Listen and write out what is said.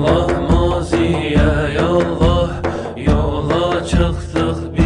Allah maziye yallah Yola çıktık